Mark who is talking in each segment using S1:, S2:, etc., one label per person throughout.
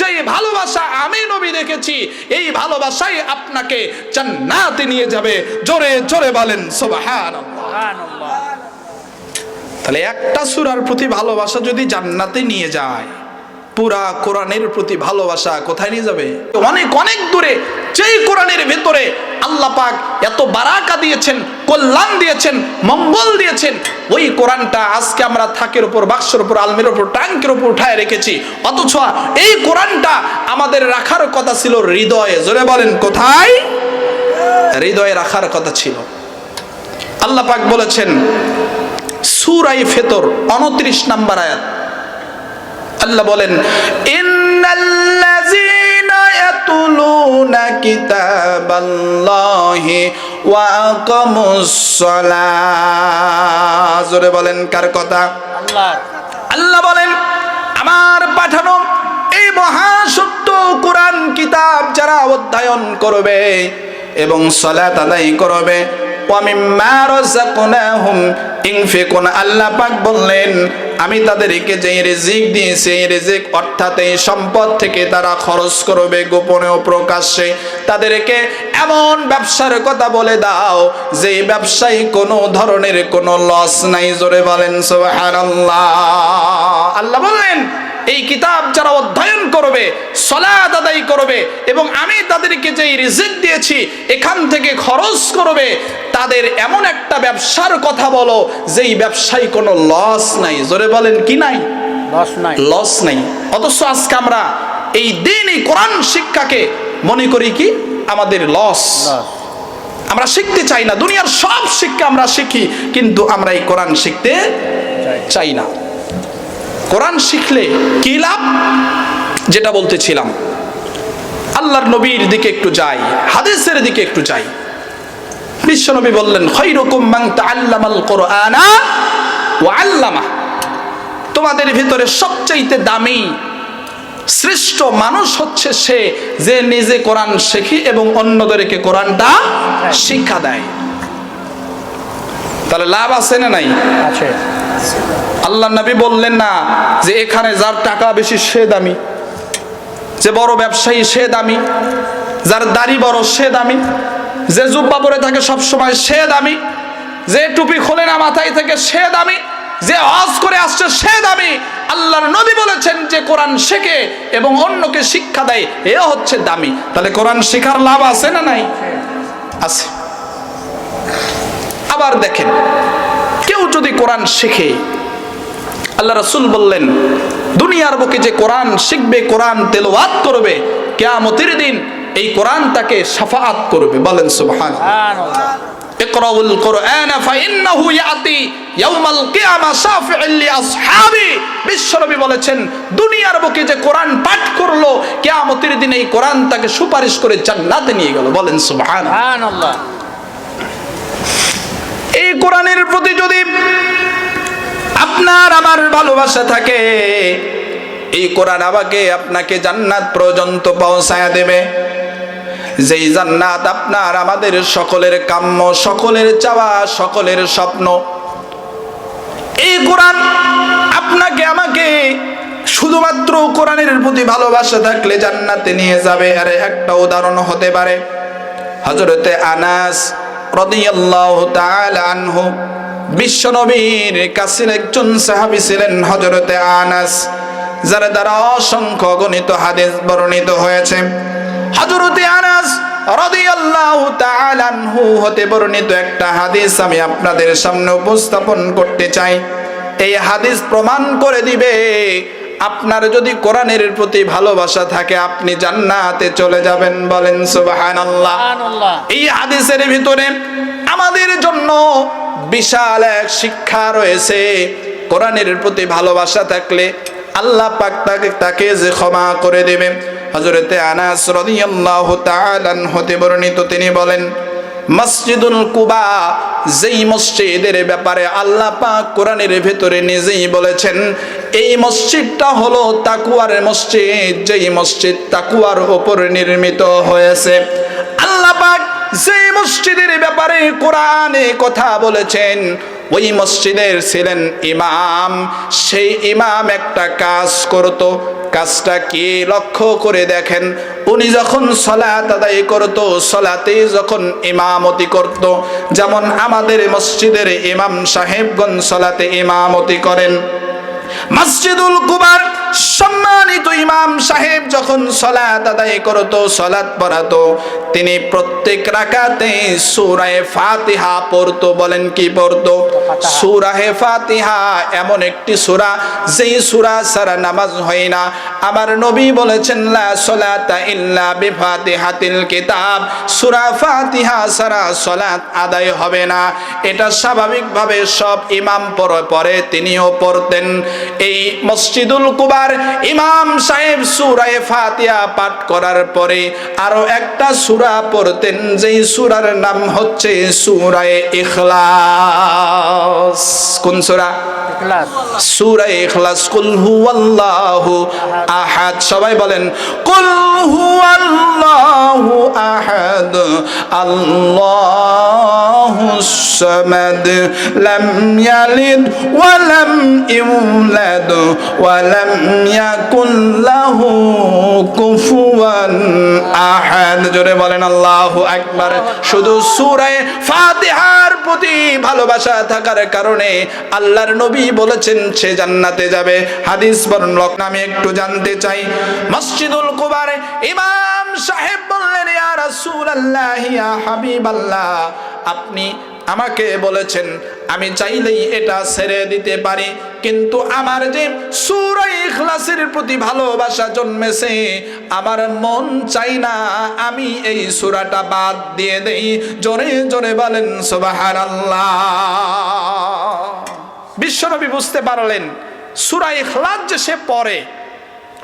S1: যেই ভালোবাসা আমি নবী রেখেছি এই ভালোবাসাই আপনাকে জান্নাতে নিয়ে যাবে। জোরে জোরে বলেন সুবহানাল্লাহ। তাহলে একটা সূরার প্রতি ভালোবাসা যদি জান্নাতে নিয়ে যায় পুরা কোরআনের প্রতি ভালোবাসা কোথায় নিয়ে যাবে? অনেক অনেক দূরে, যেই কোরআনের ভেতরে আল্লাহ পাক এত বারাকা দিয়েছেন, কল্যাণ দিয়েছেন, মঙ্গল দিয়েছেন, ওই কোরআনটা আজকে আমরা থাকের উপর, বাক্সের উপর, আলমের উপর, ট্যাঙ্কের উপর উঠায় রেখেছি। অথচ এই কোরআনটা আমাদের রাখার কথা ছিল হৃদয়ে। জোরে বলেন, কোথায়? হৃদয়ে রাখার কথা ছিল। আল্লাহ পাক বলেছেন সুরাই ফেতর, উনত্রিশ নাম্বার আয়াত। আল্লাহ বলেন ইন্নাল্লাযীনা ইয়াতুলুনা কিতাবাল্লাহি ওয়া আকামুস সালাহ জোরে বলেন কার কথা?
S2: আল্লাহ
S1: আল্লাহ বলেন আমার পাঠানো এই মহাসত্য কোরআন কিতাব যারা অধ্যয়ন করবে এবং সলাত আদায় করবে রাযাকনাহুম ইনফিকুন, আল্লাহ পাক বললেন, আমি তাদেরকে যে রিজিক দিয়েছি এই রিজিক অর্থাৎ এই সম্পদ থেকে তারা খরচ করবে গোপনে ও প্রকাশ্যে। তাদেরকে এমন ব্যবসার কথা বলে দাও যে ব্যবসায় কোনো ধরনের কোনো লস নাই। জোরে বলেন, সুবহানাল্লাহ। আল্লাহ বললেন, এই কিতাব যারা অধ্যয়ন করবে সলাত আদায় করবে, এবং আমি তাদেরকে যেই রিজিক দিয়েছি, এখান থেকে খরচ করবে তাদের এমন একটা ব্যবসার কথা বলো যেই ব্যবসায় কোনো লস নাই। জোরে বলেন কি নাই?
S2: লস নাই।
S1: লস নেই। অথচ আজকে আমরা এই দিন এই কোরআন শিক্ষাকে মনে করি কি? আমাদের লস
S2: লস
S1: আমরা শিখতে চাই না। দুনিয়ার সব শিক্ষা আমরা শিখি কিন্তু আমরা এই কোরআন শিখতে চাই না। কোরআন শিখলে কি লাভ? যেটা বলতেছিলাম। আল্লাহর নবীর দিকে একটু যাই হাদিসের দিকে একটু যাই। বিশ্বনবী বললেন খৈরকুম তাআল্লামাল কোরআনা ওয়া আল্লামা তোমাদের ভিতরে সবচাইতে দামি শ্রেষ্ঠ মানুষ হচ্ছে সে যে নিজে কোরআন শেখে এবং অন্যদেরকে কোরআনটা শিক্ষা দেয়। তাহলে লাভ আছে না নাই?
S2: আছে।
S1: আল্লাহ নবী বললেন না যে এখানে যার টাকা বেশি সে দামি যে বড় ব্যবসায়ী সে দামি যার দাড়ি বড় সে দামি যে জুব্বা পরে থাকে সব সময় সে দামি, যে টুপি খোলে না মাথায় থেকে সে দামি, যে হজ করে আসছে সে দামি। আল্লাহর নবী বলেছেন যে কোরআন শেখে এবং অন্যকে শিক্ষা দেয় এ হচ্ছে দামি। তাহলে কোরআন শেখার লাভ আছে না নাই? আছে। আবার দেখেন, কেউ যদি কোরআন শেখে, আল্লাহ রাসূল বললেন, দুনিয়ার বুকে যে কোরআন শিখবে, কোরআন তেলাওয়াত করবে, কিয়ামতের দিন এই কোরআন তাকে শাফাআত করবে বলেন সুবহান ইকরাউল কোরআন ফাইন্নাহু ইয়াতি ইয়াউমাল কিয়ামা শাফিউল লিআসহাবি। বিশ্বনবী বলেছেন দুনিয়ার বুকে যে কোরআন পাঠ করল কিয়ামতের দিন এই কোরআন তাকে সুপারিশ করে জান্নাতে নিয়ে গেল বলেন সুবহান
S2: সুবহানাল্লাহ।
S1: এই কোরআনের প্রতি যদি আপনার আমার ভালোবাসা থাকে এই কোরআন আমাকে আপনাকে জান্নাত পর্যন্ত পৌঁছায় দেবে। যেই জান্নাত আপনার, আমাদের সকলের কাম্য, সকলের চাওয়া, সকলের স্বপ্ন। এই কোরআন আপনাকে, আমাকে শুধুমাত্র কোরআনের প্রতি ভালোবাসা থাকলে জান্নাতে নিয়ে যাবে। আর, একটা উদাহরণ হতে পারে। হজরতে আনাস রাদিয়াল্লাহু তাআলা আনহু বিশ্বনবীর কাছের একজন সাহাবী ছিলেন হজরতে আনাস, যার দ্বারা অসংখ্য গণিত, হাদিস বর্ণিত হয়েছে। হজরতে আনাস রাদিয়াল্লাহু তাআলা আনহু হতে বর্ণিত একটা হাদিস আমি আপনাদের সামনে উপস্থাপন করতে চাই। এই হাদিস প্রমাণ করে দিবে আপনার যদি কোরআনের প্রতি ভালোবাসা থাকে আপনি জান্নাতে চলে যাবেন বলেন সুবহানাল্লাহ।
S2: সুবহানাল্লাহ।
S1: এই হাদিসের ভিতরে আমাদের জন্য বিশাল এক শিক্ষা রয়েছে। কোরআনের প্রতি ভালোবাসা থাকলে আল্লাহ পাক তাকে তাকে যে ক্ষমা করে দেবে হযরতে আনাস রাদিয়াল্লাহু তাআলা হতে বর্ণিত, তিনি বলেন, মসজিদুল কুবা, যেই মসজিদের ব্যাপারে আল্লাহ পাক কোরআনের ভেতরে নিজেই বলেছেন, এই মসজিদটা হলো তাকুয়ার মসজিদ, যেই মসজিদ তাকুয়ার ওপর নির্মিত হয়েছে। আল্লাহ পাক যে মসজিদের ব্যাপারে কোরআনে কথা বলেছেন, ওই মসজিদের ছিলেন ইমাম। সেই ইমাম একটা কাজ করত কাজটা কে লক্ষ্য করে দেখেন? উনি যখন সলাত আদায় করত, সলাতে যখন ইমামতি করত, যেমন আমাদের মসজিদের ইমাম সাহেবগঞ্জ সলাতে ইমামতি করেন। মসজিদুল কুবার সম্মানিত ইমাম সাহেব যখন সলাত আদায় করত সলাত পড়াতো, তিনি প্রত্যেক রাকাতে সূরায়ে ফাতিহা পড়তো। বলেন কি পড়তো? সূরায়ে ফাতিহা এমন একটি সূরা, যেই সূরা ছাড়া নামাজ হয় না। আমার নবী বলেছেন, লা সলাতা ইল্লা বিফাতিহাতিল কিতাব। সূরা ফাতিহা ছাড়া সলাত আদায় হবে না। এটা স্বাভাবিকভাবে সব ইমাম পড়ে পড়ে তিনিও পড়তেন। এই মসজিদুল কুবার ইমাম সাহেব সূরায়ে ফাতিহা পাঠ করার পরে আরও একটা সূরা পড়তেন যেই সূরার নাম হচ্ছে সূরায়ে ইখলাস। কোন সূরা?
S2: ইখলাস।
S1: সূরা ইখলাস কুল হুয়াল্লাহু আহাদ। সবাই বলেন কুল হুয়াল্লাহু আহাদ আল্লাহু সামাদ লাম ইয়ালিদ ওয়া লাম ইউলাদ ওয়া লাম ইয়াকুল লাহু কুফুয়ান আহাদ। জোরে বলেন আল্লাহু আকবার। শুধু সূরা ফাতিহার প্রতি ভালোবাসা থাকার কারণে আল্লাহর নবী বলেছেন, সে জান্নাতে যাবে। হাদিস বর্ণক আমি একটু জানতে চাই। মসজিদুল কুবারে ইমাম সাহেব বললেন, ইয়া রাসূলুল্লাহ, ইয়া হাবিবাল্লাহ, আপনি আমাকে বলেছেন আমি চাইলেই এটা ছেড়ে দিতে পারি কিন্তু আমার যে সূরা ইখলাসের প্রতি ভালোবাসা জন্মেছে আমার মন চাই না আমি এই সূরাটা বাদ দিয়ে দেই। জোরে জোরে বলেন সুবহানাল্লাহ। বিশ্বনবী বুঝতে পারলেন সূরা ইখলাস যে সে পড়ে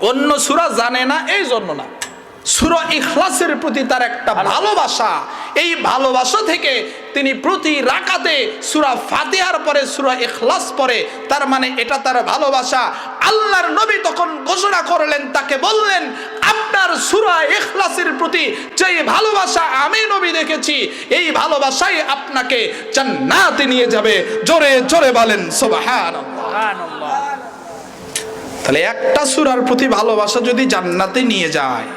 S1: অন্য সূরা জানে না এই জন্য না। সূরা ইখলাসের প্রতি তার একটা ভালোবাসা এই ভালোবাসা থেকে তিনি প্রতি রাকাতে সূরা ফাতিহার পরে সূরা এখলাস পরে তার মানে এটা তার ভালোবাসা। আল্লাহর নবী তখন ঘোষণা করলেন তাকে বললেন আপনার সূরা এখলাসের প্রতি যে ভালোবাসা আমি নবী দেখেছি এই ভালোবাসাই আপনাকে জান্নাতে নিয়ে যাবে। জোরে জোরে বলেন সুবহানাল্লাহ। তাহলে একটা সুরার প্রতি ভালোবাসা যদি জান্নাতে নিয়ে যায়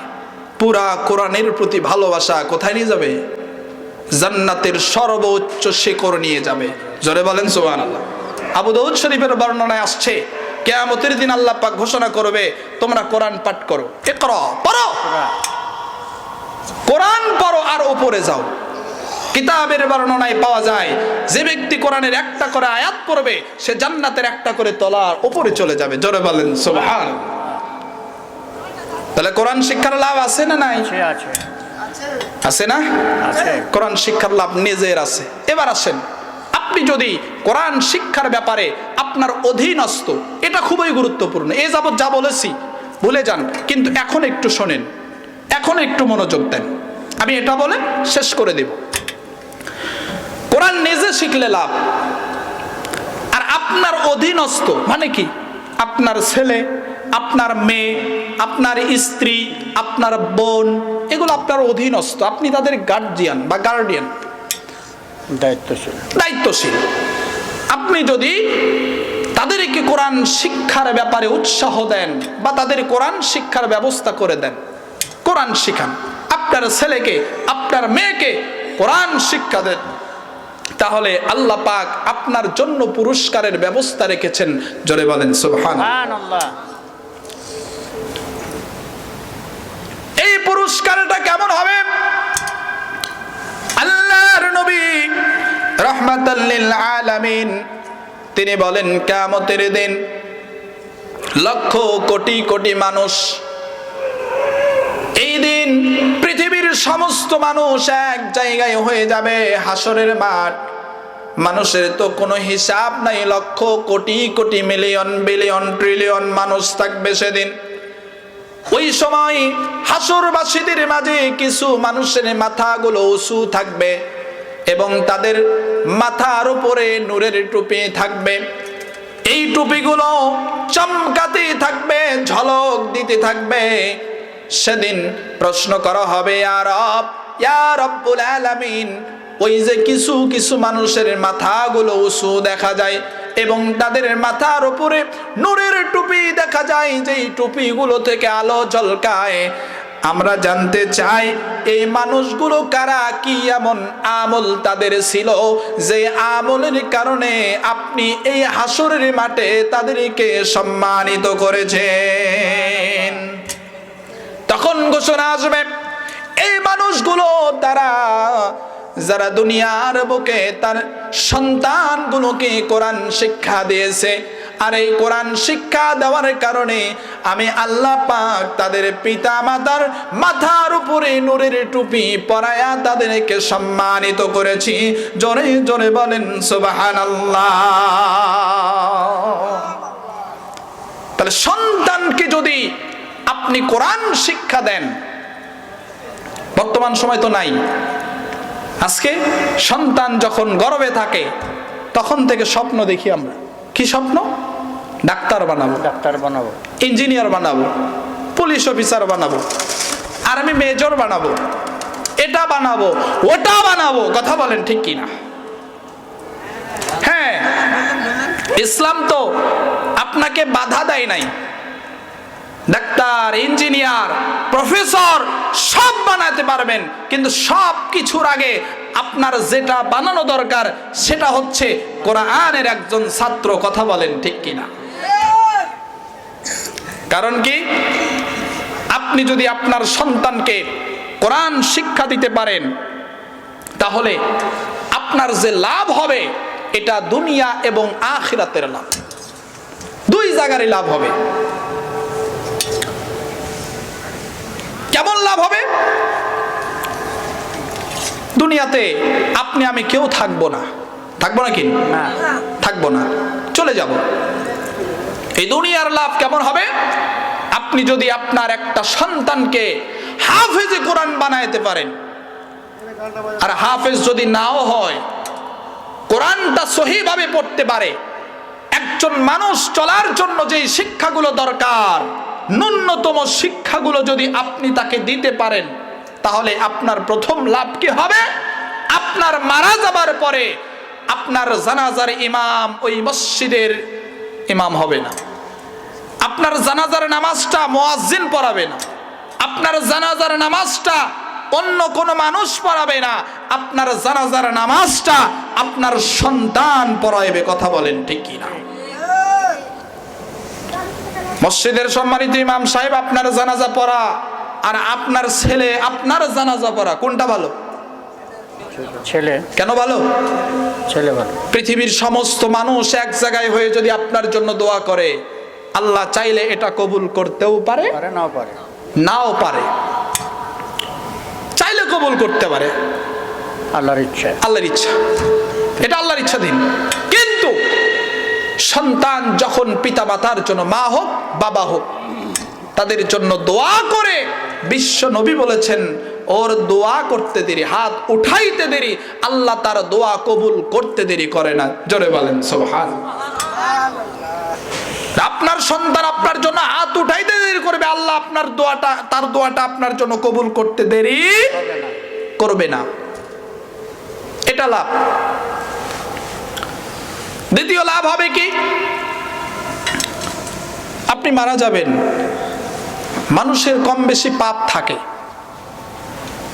S1: পুরা কোরআনের প্রতি ভালোবাসা কোথায় নিয়ে যাবে? জান্নাতের সর্বোচ্চ শিখর নিয়ে যাবে। জোরে বলেন সোহান সুবহানাল্লাহ। আবু দাউদ শরীফের বর্ণনায় আসছে, কেয়ামতের দিন আল্লাহ পাক ঘোষণা করবে, তোমরা কোরআন পাঠ করো। ইকরা, পড়ো। কোরআন পড়ো আর উপরে যাও। কিতাবের বর্ণনায় পাওয়া যায়, যে ব্যক্তি কোরআনের একটা করে আয়াত পড়বে, সে জান্নাতের একটা করে তলার উপরে চলে যাবে। জোরে বলেন সুবহান তাহলে কোরআন শিক্ষার লাভ আছে না নাই?
S2: আছে। আছে
S1: না? কোরআন শিক্ষার লাভ নিজের আছে। এবার আসেন আপনি যদি কোরআন শিক্ষার ব্যাপারে আপনার অধীনস্থ এটা খুবই গুরুত্বপূর্ণ। এ যাবৎ যা বলেছি ভুলে যান কিন্তু এখন একটু শোনেন এখন একটু মনোযোগ দেন। আমি এটা বলে শেষ করে দেব। কোরআন নিজে শিখলে লাভ আর আপনার অধীনস্থ মানে কি? আপনার ছেলে আপনার মেয়ে আপনার স্ত্রী আপনার বোন এগুলো আপনার অধীনস্থ। আপনি তাদের গার্জিয়ান বা গার্ডিয়ান
S2: দায়িত্বশীল।
S1: দায়িত্বশীল। আপনি যদি তাদেরকে কোরআন শিক্ষার ব্যাপারে উৎসাহ দেন বা তাদের কোরআন শিক্ষার ব্যবস্থা করে দেন কোরআন শিখান। আপনার ছেলেকে আপনার মেয়েকে কোরআন শিক্ষা দেন। তাহলে আল্লাহ পাক আপনার জন্য পুরস্কারের ব্যবস্থা রেখেছেন। জোরে বলেন সুবহান
S2: সুবহানাল্লাহ।
S1: পুরস্কারটা কেমন হবে? আল্লাহর নবী রহমাতাল্লিল আলামিন, তিনি বলেন, কিয়ামতের দিন লক্ষ কোটি কোটি মানুষ, এই দিন পৃথিবীর সমস্ত মানুষ এক জায়গায় হয়ে যাবে হাসরের মাঠ। মানুষের তো কোনো হিসাব নাই, lakh crore crore million, billion, trillion মানুষ থাকবে সেদিন। ওই সময় হাসরবাসীদের মাঝে কিছু মানুষের মাথাগুলো উঁচু থাকবে এবং তাদের মাথার উপরে নূরের টুপি থাকবে। এই টুপিগুলো চমকাতে থাকবে, ঝলক দিতে থাকবে। সেদিন প্রশ্ন করা হবে আর রব্বুল আলামিন, ওই যে কিছু কিছু মানুষের মাথাগুলো উঁচু দেখা যায় এবং তাদের মাথার উপরে নূরের টুপি দেখা যায়, যেই টুপিগুলো থেকে আলো ঝলকায়। আমরা জানতে চাই, এই মানুষগুলো কারা, কি এমন আমল তাদের ছিল? যে আমলের কারণে আপনি এই হাসরের মাঠে তাদেরকে সম্মানিত করেছেন। তখন ঘোষণা আসবে, এই মানুষগুলো তারা যারা দুনিয়ার বুকে তার সন্তানগুলোকে কোরআন শিক্ষা দিয়েছে, আর এই কোরআন শিক্ষা দেওয়ার কারণে আমি আল্লাহ পাক তাদের পিতা মাতার মাথার উপরে নূরের টুপি পরায়া তাদেরকে সম্মানিত করেছি। জোরে জোরে বলেন, সুবহানাল্লাহ। তাহলে সন্তানকে যদি আপনি কোরআন শিক্ষা দেন, বর্তমান সময় তো নাই। আজকে সন্তান যখন গর্বে থাকে তখন থেকে স্বপ্ন দেখি আমরা। কি স্বপ্ন? ডাক্তার বানাবো।
S2: ডাক্তার বানাবো।
S1: ইঞ্জিনিয়ার বানাবো। পুলিশ অফিসার বানাবো। আর্মি মেজর বানাবো। এটা বানাবো ওটা বানাবো। কথা বলেন ঠিক কিনা? হ্যাঁ ইসলাম তো আপনাকে বাধা দেয় নাই। ডাক্তার, ইঞ্জিনিয়ার, প্রফেসর, সব বানাতে পারবেন। কিন্তু সব কিছুর আগে আপনার যেটা বানানো দরকার, সেটা হচ্ছে কোরআনের একজন ছাত্র কথা বলেন, ঠিক কিনা? কারণ কি? আপনি যদি আপনার সন্তানকে কোরআন শিক্ষা দিতে পারেন, তাহলে আপনার যে লাভ হবে, এটা দুনিয়া এবং আখিরাতের লাভ। দুই জায়গারই লাভ হবে। কেমন লাভ হবে? দুনিয়াতে আপনি আমি কেউ থাকব না। থাকব না কি? থাকব না। চলে যাব। এই দুনিয়ার লাভ কেমন হবে? আপনি যদি আপনার একটা সন্তানকে হাফেজে কোরআন বানাইতে পারেন আর হাফেজ যদি নাও হয় কোরআনটা সহিভাবে পড়তে পারে একজন মানুষ চলার জন্য যে শিক্ষাগুলো দরকার ন্যূনতম শিক্ষাগুলো যদি আপনি তাকে দিতে পারেন, তাহলে আপনার প্রথম লাভ কি হবে? আপনার মারা যাবার পরে আপনার জানাজার ইমাম ওই মসজিদের ইমাম হবে না। আপনার জানাজার নামাজটা মোয়াজ্জিন পড়াবে না। আপনার জানাজার নামাজটা অন্য কোনো মানুষ পড়াবে না। আপনার জানাজার নামাজটা আপনার সন্তান পড়াইবে, কথা বলেন ঠিক কি না মসজিদের সম্মানিত ইমাম সাহেব আপনার জানাজা পড়া আর আপনার ছেলে আপনার জানাজা পড়া কোনটা ভালো?
S2: ছেলে।
S1: কেন ভালো?
S2: ছেলে ভালো।
S1: পৃথিবীর সমস্ত মানুষ এক জায়গায় হয়ে যদি আপনার জন্য দোয়া করে আল্লাহ চাইলে এটা কবুল করতেও পারে
S2: নাও পারে।
S1: নাও পারে। চাইলে কবুল করতে পারে।
S2: আল্লাহর ইচ্ছা।
S1: আল্লাহর ইচ্ছা। এটা আল্লাহর ইচ্ছা দিন। সন্তান যখন পিতা মাতার জন্য মা হোক, বাবা হোক, তাদের জন্য দোয়া করে বিশ্ব নবী বলেছেন, ওর দোয়া করতে দেরি, হাত উঠাইতে দেরি, আল্লাহ তার দোয়া কবুল করতে দেরি করে না। জোরে বলেন সোহান আপনার সন্তান আপনার জন্য হাত উঠাইতে দেরি করবে, আল্লাহ আপনার দোয়াটা, তার দোয়াটা আপনার জন্য কবুল করতে দেরি করবে না। এটা লাভ। দ্বিতীয় লাভ হবে কি? আপনি মারা যাবেন। মানুষের কম বেশি পাপ থাকে।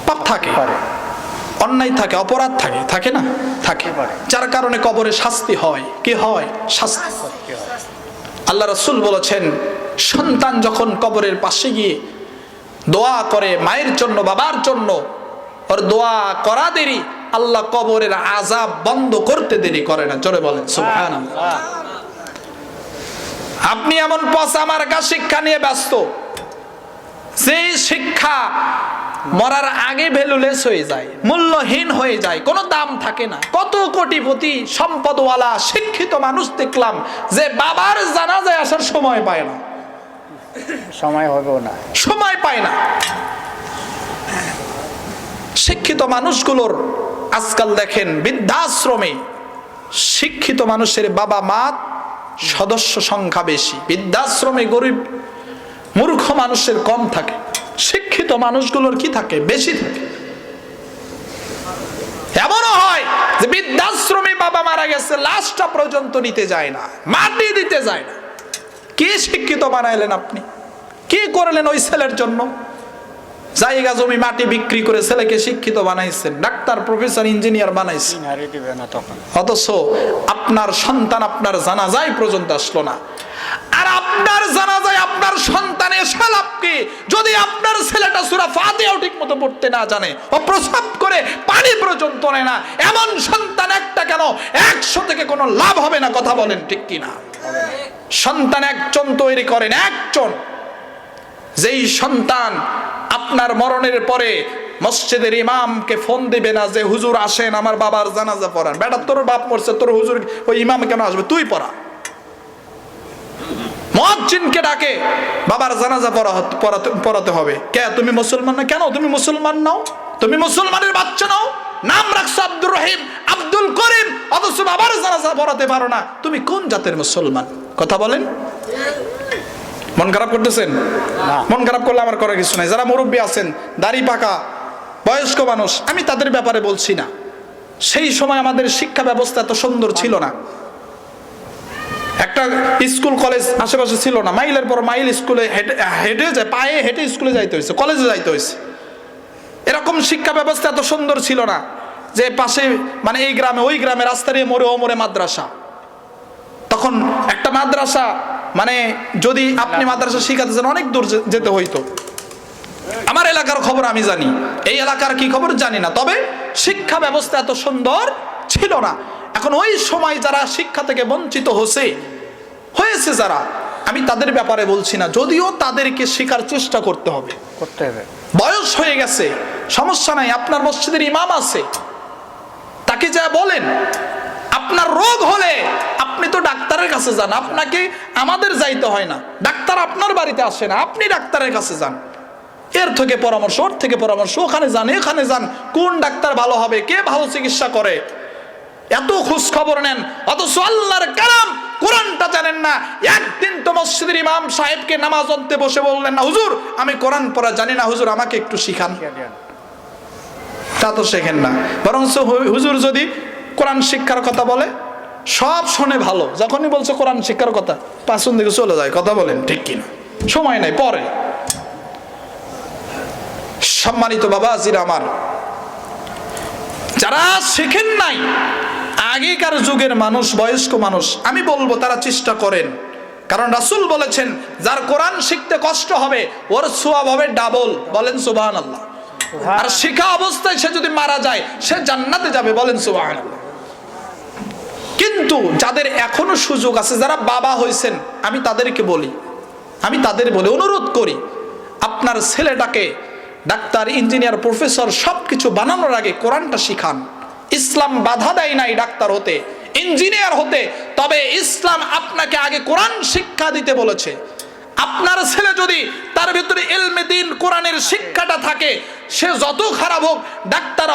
S1: পাপ থাকে। অন্যায় থাকে অপরাধ থাকে থাকে না? থাকে। যার কারণে কবরে শাস্তি হয়। কি হয়? শাস্তি আল্লাহ রসুল বলেছেন সন্তান যখন কবরের পাশে গিয়ে দোয়া করে মায়ের জন্য বাবার জন্য ওর দোয়া করা দেরি আল্লাহ কবরের আজাব বন্ধ করতে দেরি করে না। জোরে বলেন সুবহানাল্লাহ। আপনি এমন পচা মার্কা শিক্ষা নিয়ে ব্যস্ত। যে শিক্ষা মরার আগে ভ্যালুলেস হয়ে যায় মূল্যহীন হয়ে যায় কোনো দাম থাকে না। কত কোটিপতি সম্পদওয়ালা শিক্ষিত মানুষ দেখলাম যে বাবার জানাজায় আসার সময় পায় না।
S2: সময় হবেও না।
S1: সময় পায় না। শিক্ষিত মানুষগুলোর আজকাল দেখেন বৃদ্ধাশ্রমে শিক্ষিত মানুষের বাবা মা সদস্য সংখ্যা বেশি। বৃদ্ধাশ্রমে গরিব, মূর্খ মানুষের কম থাকে। শিক্ষিত মানুষগুলোর কি থাকে? বেশি থাকে। এমনও হয় যে বৃদ্ধাশ্রমে বাবা মারা গেছে, লাশটা পর্যন্ত নিতে যায় না, মাটি দিতে যায় না। কি শিক্ষিত বানাইলেন আপনি? কি করলেন ওই ছেলের জন্য? জায়গা জমি মাটি বিক্রি করে ছেলেকে শিক্ষিত বানাইছেন, ডাক্তার প্রফেসর ইঞ্জিনিয়ার বানাইছেন। অথচ আপনার সন্তান আপনার জানাজাই পর্যন্ত আসলো না। আর আপনার জানাজায় আপনার সন্তান এসে যদি আপনার ছেলেটা সুরা ফাতেও ঠিক মতো পড়তে না জানে ও প্রসাব করে পানি পর্যন্ত নেয় না, এমন সন্তান একটা কেন? একশো থেকে কোনো লাভ হবে না, কথা বলেন ঠিক কিনা? সন্তান একজন তৈরি করেন, একজন। যেই সন্তান আপনার মরণের পরে মসজিদের ইমামকে ফোন দিবে না যে, হুজুর আসেন, আমার বাবার জানাজা পড়ান। বেটা, তোর বাপ মরছে, তোর হুজুর ওই ইমাম কেন আসবে? তুই পড়া। মজ্জিনকে ডাকে, বাবার জানাজা পড়া পড়াতে হবে। কে, তুমি মুসলমান না? কেন? তুমি মুসলমান নাও? তুমি মুসলমানের বাচ্চা নাও? নাম রাখছো আব্দুর রহিম, আব্দুল করিম, অথচ বাবার জানাজা পড়াতে পারো না। তুমি কোন জাতের মুসলমান? কথা বলেন। মন খারাপ করতেছেন? মন খারাপ করলে আমার করার কিছু নাই। যারা মুরব্বী আছেন দাড়ি পাকা বয়স্ক মানুষ আমি তাদের ব্যাপারে বলছি না। সেই সময় আমাদের শিক্ষা ব্যবস্থা এত সুন্দর ছিল না। একটা স্কুল কলেজ আশেপাশে ছিল না। মাইলের পর মাইল স্কুলে হেঁটে যায় পায়ে হেঁটে স্কুলে যাইতে হয়েছে কলেজে যাইতে হয়েছে। এরকম শিক্ষা ব্যবস্থা এত সুন্দর ছিল না যে পাশে মানে এই গ্রামে ওই গ্রামে রাস্তা দিয়ে মোড়ে ও মোড়ে মাদ্রাসা। তখন একটা মাদ্রাসা মানে যদি আপনি মাদ্রাসা শিখাতে চান অনেক দূর যেতে হইতো। আমার এলাকার খবর আমি জানি। এই এলাকার কি খবর? জানি না। তবে শিক্ষা ব্যবস্থা এত সুন্দর ছিল না। এখন ওই সময় যারা শিক্ষা থেকে বঞ্চিত হচ্ছে হয়েছে যারা আমি তাদের ব্যাপারে বলছি না। যদিও তাদেরকে শেখার চেষ্টা করতে হবে।
S2: করতে হবে।
S1: বয়স হয়ে গেছে। সমস্যা নাই। আপনার মসজিদের ইমাম আছে। তাকে যা বলেন আপনার রোগ হলে আপনি তো ডাক্তারের কাছে যান, আপনাকে আমাদের যাইতে হয় না। ডাক্তার আপনার বাড়িতে আসে না, আপনি ডাক্তারের কাছে যান। এর থেকে পরামর্শ, ওর থেকে পরামর্শ, ওখানে যান, এখানে যান, কোন ডাক্তার ভালো হবে, কে ভালো চিকিৎসা করে? এত খোঁজ খবর নেন, অথচ আল্লাহর কালাম কোরআনটা জানেন না। একদিন তো মসজিদের ইমাম সাহেবকে নামাজ অন্তে বসে বললেন, না, হুজুর, আমি কোরআন পড়া জানি না, হুজুর, আমাকে একটু শিখান। তা তো শেখেন না। বরং হুজুর যদি কোরআন শিক্ষার কথা বলে সব শুনে ভালো। যখনই বলছে কোরআন শিক্ষার কথা পাঁচন দিকে চলে যায়, কথা বলেন, ঠিক কিনা? সময় নাই, পরে। সম্মানিত বাবা আজির আমার, যারা শেখেন নাই, আগেকার যুগের মানুষ, বয়স্ক মানুষ, আমি বলব তারা চেষ্টা করেন। কারণ রাসুল বলেছেন, যার কোরআন শিখতে কষ্ট হবে, ওর সোয়াব হবে ডাবল। বলেন সুবহান আল্লাহ আর শিখা অবস্থায় সে যদি মারা যায়, সে জান্নাতে যাবে, বলেন সুবহান কিন্তু যাদের এখনও সুযোগ আছে, যারা বাবা হয়েছেন, আমি তাদেরকে বলি, আমি তাদের বলে অনুরোধ করি, আপনার ছেলেটাকে ডাক্তার, ইঞ্জিনিয়ার, প্রফেসর সব কিছু বানানোর আগে কোরআনটা শিখান। ইসলাম বাধা দেয় নাই ডাক্তার হতে, ইঞ্জিনিয়ার হতে, তবে ইসলাম আপনাকে আগে কোরআন শিক্ষা দিতে বলেছে। আপনার ছেলে যদি তার ভিতরে এলমে দিন, কোরআনের শিক্ষাটা থাকে, সে যত খারাপ হোক, ডাক্তার